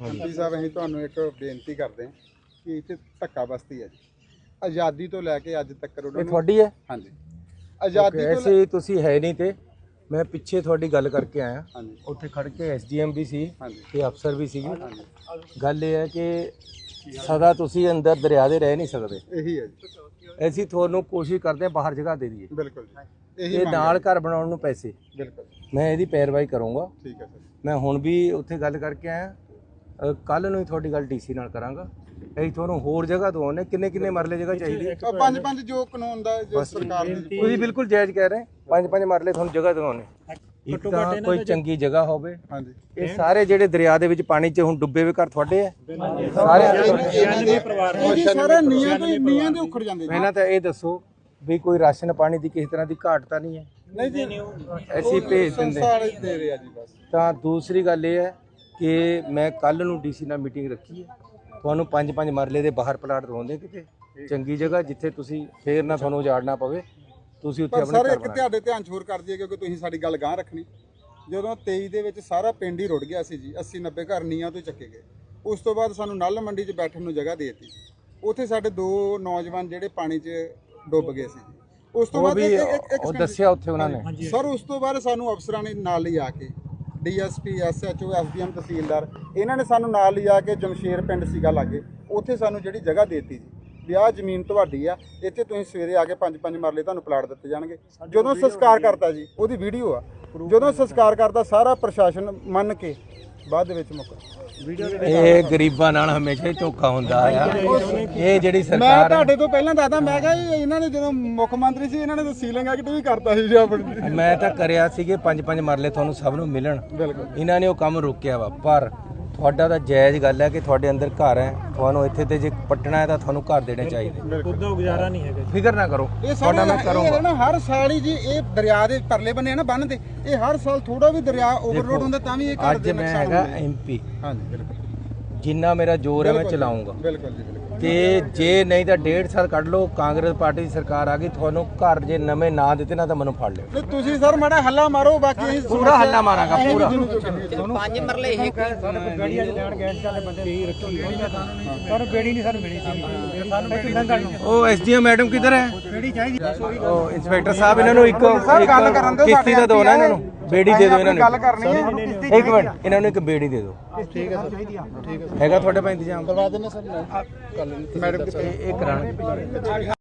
MP ਸਾਹਿਬ ਅਸੀਂ ਤੁਹਾਨੂੰ ਇੱਕ ਬੇਨਤੀ ਕਰਦੇ ਹਾਂ ਕਿ ਇੱਥੇ ਧੱਕਾ ਬਸਤੀ ਹੈ ਜੀ। ਆਜ਼ਾਦੀ ਤੋਂ ਲੈ ਕੇ ਅੱਜ ਤੱਕ ਉਹਨਾਂ ਇਹ ਨੂੰ ਤੁਹਾਡੀ ਹੈ? ਹਾਂਜੀ। ਆਜ਼ਾਦੀ ਤੋਂ ਲੈ- ਐਸੇ ਤੁਸੀਂ ਹੈ ਨਹੀਂ ਤੇ ਮੈਂ ਪਿੱਛੇ ਤੁਹਾਡੀ ਗੱਲ ਕਰਕੇ ਆਇਆ। ਹਾਂਜੀ। ਉੱਥੇ ਖੜ ਕੇ ਐਸਡੀਐਮ ਵੀ ਸੀ ਹਾਂਜੀ। ਤੇ ਅਫਸਰ ਵੀ ਹਾਂਜੀ। ਗੱਲ ਇਹ ਹੈ ਕਿ ਸਦਾ ਤੁਸੀਂ ਅੰਦਰ ਦਰਿਆ ਦੇ ਰਹਿ ਨਹੀਂ ਸਕਦੇ। ਇਹੀ ਹੈ ਜੀ। ਅਸੀਂ ਤੁਹਾਨੂੰ ਕੋਸ਼ਿਸ਼ ਕਰਦੇ ਹਾਂ ਬਾਹਰ ਜਗ੍ਹਾ ਦੇ ਦਈਏ। ਬਿਲਕੁਲ ਜੀ। ਇਹੀ ਇਹ ਮੰਗ ਨਾਲ। ਘਰ ਬਣਾਉਣ ਨੂੰ ਪੈਸੇ। ਬਿਲਕੁਲ। ਮੈਂ ਇਹਦੀ ਪੈਰਵਾਈ ਕਰੂੰਗਾ। ਠੀਕ ਹੈ ਸਰ। ਮੈਂ ਹੁਣ ਵੀ ਉੱਥੇ ਗੱਲ ਕਰਕੇ ਆਇਆ। ਕੱਲ ਨੂੰ ਹੀ ਤੁਹਾਡੀ ਗੱਲ ਡੀਸੀ ਨਾਲ ਕਰਾਂਗਾ। ਅਸੀਂ ਤੁਹਾਨੂੰ ਹੋਰ ਜਗ੍ਹਾ ਦਵਾਉਣੇ ਕਿੰਨੇ ਕਿੰਨੇ ਮਰਲੇ ਜਗ੍ਹਾ ਚਾਹੀਦੀ? ਹੈ ਪੰਜ ਪੰਜ ਜੋ ਕਾਨੂੰਨ ਦਾ ਜੋ ਸਰਕਾਰ ਦੀ ਤੁਸੀਂ ਬਿਲਕੁਲ ਜਾਇਜ਼ ਕਹਿ ਰਹੇ ਪੰਜ ਪੰਜ ਮਰਲੇ ਤੁਹਾਨੂੰ ਜਗ੍ਹਾ ਦਵਾਉਣੇ ਇੱਕ ਤਾਂ ਕੋਈ ਚੰਗੀ ਜਗ੍ਹਾ ਹੋਵੇ। ਹਾਂਜੀ। ਇਹ ਸਾਰੇ ਜਿਹੜੇ ਦਰਿਆ ਦੇ ਵਿੱਚ ਪਾਣੀ 'ਚ ਹੁਣ ਡੁੱਬੇ ਹੋਏ ਘਰ ਤੁਹਾਡੇ ਆ। ਸਾਰੇ ਇਹ ਜੀ ਸਾਰੇ ਨੀਆਂ ਤੋਂ ਨੀਆਂ ਦੇ ਉਖੜ ਜਾਂਦੇ ਜੀ। ਪਹਿਲਾਂ ਤਾਂ ਇਹ ਦੱਸੋ ਵੀ ਕੋਈ ਰਾਸ਼ਨ ਪਾਣੀ ਦੀ ਕਿਸੇ ਤਰ੍ਹਾਂ ਦੀ ਘਾਟ ਤਾਂ ਨਹੀਂ ਹੈ? ਨਹੀਂ ਜੀ। ਅਸੀਂ ਭੇਜ ਦਿੰਦੇ ਤਾਂ ਦੂਸਰੀ ਗੱਲ ਇਹ ਹੈ ਕਿ ਮੈਂ ਕੱਲ ਨੂੰ ਡੀਸੀ ਨਾਲ ਮੀਟਿੰਗ ਰੱਖੀ ਹੈ। ਤੁਹਾਨੂੰ ਪੰਜ ਪੰਜ ਮਰਲੇ ਦੇ ਬਾਹਰ ਪਲਾਟ ਦਵਾਉਂਦੇ ਕਿਤੇ। ਚੰਗੀ ਜਗ੍ਹਾ ਜਿੱਥੇ ਤੁਸੀਂ ਫੇਰ ਨਾ ਤੁਹਾਨੂੰ ਉਜਾੜਨਾ ਪਵੇ ਤੁਸੀਂ ਉੱਥੇ ਆਪਣੇ ਸਰ ਇੱਕ ਤੁਹਾਡੇ ਧਿਆਨ ਹੋਰ ਕਰ ਦਈਏ ਕਿਉਂਕਿ ਤੁਸੀਂ ਸਾਡੀ ਗੱਲ ਗਾਂ ਰੱਖਣੀ। ਜਦੋਂ 23 ਦੇ ਵਿੱਚ ਸਾਰਾ ਪਿੰਡ ਹੀ ਰੁੜ ਗਿਆ ਸੀ ਜੀ 80 90 ਘਰ ਨੀਆਂ ਤੋਂ ਚੱਕੇ ਗਏ। ਉਸ ਤੋਂ ਬਾਅਦ ਸਾਨੂੰ ਨਲ ਮੰਡੀ 'ਚ ਬੈਠਣ ਨੂੰ ਜਗ੍ਹਾ ਦੇ ਦਿੱਤੀ। ਉੱਥੇ ਸਾਡੇ ਦੋ ਨੌਜਵਾਨ ਜਿਹੜੇ ਪਾਣੀ 'ਚ ਡੁੱਬ ਗਏ ਸੀ ਉਸ ਤੋਂ ਬਾਅਦ ਇੱਕ- ਇੱਕ- ਦੱਸਿਆ ਉੱਥੇ ਉਹਨਾਂ ਨੇ। ਸਰ ਉਸ ਤੋਂ ਬਾਅਦ ਸਾਨੂੰ ਅਫਸਰਾਂ ਨੇ ਨਾਲ ਲਿਆ ਕੇ ਡੀਐਸਪੀ, ਐਸਐਚਓ, ਐਸਡੀਐਮ ਤਹਿਸੀਲਦਾਰ, ਇਹਨਾਂ ਨੇ ਸਾਨੂੰ ਨਾਲ ਲਿਆ ਕੇ ਜਮਸ਼ੇਰ ਪਿੰਡ ਸੀਗਾ ਲਾਗੇ, ਉੱਥੇ ਸਾਨੂੰ ਜਿਹੜੀ ਜਗ੍ਹਾ ਦੇਤੀ ਜੀ ਵੀ ਆਹ ਜ਼ਮੀਨ ਤੁਹਾਡੀ ਆ ਇੱਥੇ ਤੁਸੀਂ ਸਵੇਰੇ ਆ ਕੇ ਪੰਜ ਪੰਜ ਮਰਲੇ ਤੁਹਾਨੂੰ ਪਲਾਟ ਦਿੱਤੇ ਜਾਣਗੇ। ਜਦੋਂ ਸੰਸਕਾਰ ਕਰਤਾ ਜੀ ਉਹਦੀ ਵੀਡੀਓ ਆ। ਜਦੋਂ ਸੰਸਕਾਰ ਕਰਤਾ ਸਾਰਾ ਪ੍ਰਸ਼ਾਸਨ ਮੰਨ ਕੇ ਬਾਅਦ ਦੇ ਵਿੱਚ ਮੁੱਕਰ ਇਹ ਗਰੀਬਾਂ ਨਾਲ ਹਮੇਸ਼ਾ ਹੀ ਧੋਖਾ ਹੁੰਦਾ ਆ। ਇਹ ਜਿਹੜੀ ਮੈਂ ਸਰਕਾਰ ਹੈ, ਤੁਹਾਡੇ ਤੋਂ ਪਹਿਲਾਂ ਦੱਸਦਾ ਮੈਂ ਕਿਹਾ ਜੀ ਇਹਨਾਂ ਨੇ ਜਦੋਂ ਮੁੱਖ ਮੰਤਰੀ ਸੀ ਇਹਨਾਂ ਨੇ ਤਾਂ ਸੀਲਿੰਗ ਐਕਟ ਵੀ ਕਰਤਾ ਸੀ ਜੀ ਆਪਣੀ। ਮੈਂ ਤਾਂ ਕਰਿਆ ਸੀਗੇ ਪੰਜ ਪੰਜ ਮਰਲੇ ਤੁਹਾਨੂੰ ਸਭ ਨੂੰ ਮਿਲਣ। ਬਿਲਕੁਲ। ਇਹਨਾਂ ਨੇ ਉਹ ਕੰਮ ਰੋਕਿਆ ਵਾ ਪਰ ਤੁਹਾਡਾ ਤਾਂ ਜਾਇਜ਼ ਗੱਲ ਹੈ ਕਿ ਤੁਹਾਡੇ ਅੰਦਰ ਘਰ ਹੈ। ਤੁਹਾਨੂੰ ਇੱਥੇ ਤੇ ਜੇ ਪੱਟਣਾ ਹੈ ਤਾਂ ਤੁਹਾਨੂੰ ਘਰ ਦੇਣੇ ਚਾਹੀਦੇ। ਬਿਲਕੁਲ। ਫਿਕਰ ਨਾ ਕਰੋ। ਇਹ ਤੁਹਾਡਾ ਮੈਂ ਕਰੂੰਗਾ। ਇਹ ਨਾ ਹਰ ਸਾਲ ਹੀ ਜੀ ਇਹ ਦਰਿਆ ਦੇ ਪਰਲੇ ਬੰਨੇ ਆ ਨਾ ਬੰਨ ਦੇ। ਇਹ ਹਰ ਸਾਲ ਥੋੜਾ ਵੀ ਦਰਿਆ ਓਵਰਲੋਡ ਹੁੰਦਾ ਤਾਂ ਵੀ ਇਹ ਘਰ ਅੱਜ ਦੇ ਮੈਂ ਨੁਕਸਾਨ ਹੈਗਾ ਐਮਪੀ ਹਾਂਜੀ ਬਿਲਕੁਲ। ਜਿੰਨਾ ਮੇਰਾ ਜ਼ੋਰ ਹੈ ਮੈਂ ਚਲਾਉਂਗਾ। ਬਿਲਕੁਲ ਜੀ ਬਿਲਕੁਲ। ਤੇ ਜੇ ਨਹੀਂ ਤਾਂ ਡੇਢ ਸਾਲ ਕੱਢ ਲਓ ਕਾਂਗਰਸ ਪਾਰਟੀ ਦੀ ਸਰਕਾਰ ਆ ਗਈ ਤੁਹਾਨੂੰ ਘਰ ਜੇ ਨਵੇਂ ਨਾ ਦਿੱਤੇ ਨਾ ਤਾਂ ਮੈਨੂੰ ਫੜ ਲਿਓ। ਨਹੀਂ ਤੁਸੀਂ ਸਰ ਮਾੜਾ ਹੱਲਾ ਮਾਰੋ ਬਾਕੀ ਅਸੀਂ ਪੂਰਾ ਹੱਲਾ ਮਾਰਾਂਗਾ ਪੂਰਾ। ਪੰਜ ਮਰਲੇ ਇਹ ਉਹ ਐਸਡੀਐਮ ਮੈਡਮ ਕਿੱਧਰ ਹੈ? ਬੇੜੀ ਚਾਹੀਦੀ ਉਹ ਇੰਸਪੈਕਟਰ ਸਾਹਿਬ ਇਹਨਾਂ ਨੂੰ ਇੱਕ ਕਿਸ਼ਤੀ ਦਾ ਨਾ ਇਹਨਾਂ ਨੂੰ। ਬੇੜੀ ਦੇ ਦਿਓ ਇਹਨਾਂ ਨੂੰ। ਗੱਲ ਕਰਨੀ ਹੈ। ਇੱਕ ਮਿੰਟ ਇਹਨਾਂ ਨੂੰ ਇੱਕ ਬੇੜੀ ਦੇ ਦਿਓ। ਠੀਕ ਹੈ ਠੀਕ ਹੈ ਹੈਗਾ ਤੁਹਾਡੇ ਪਾ ਇੰਤਜ਼ਾਮ? ਕਰਵਾ ਦਿੰਦੇ ਸਰ ਮੈਡਮ ਇਹ ਇਹ ਕਰਾਂਗੇ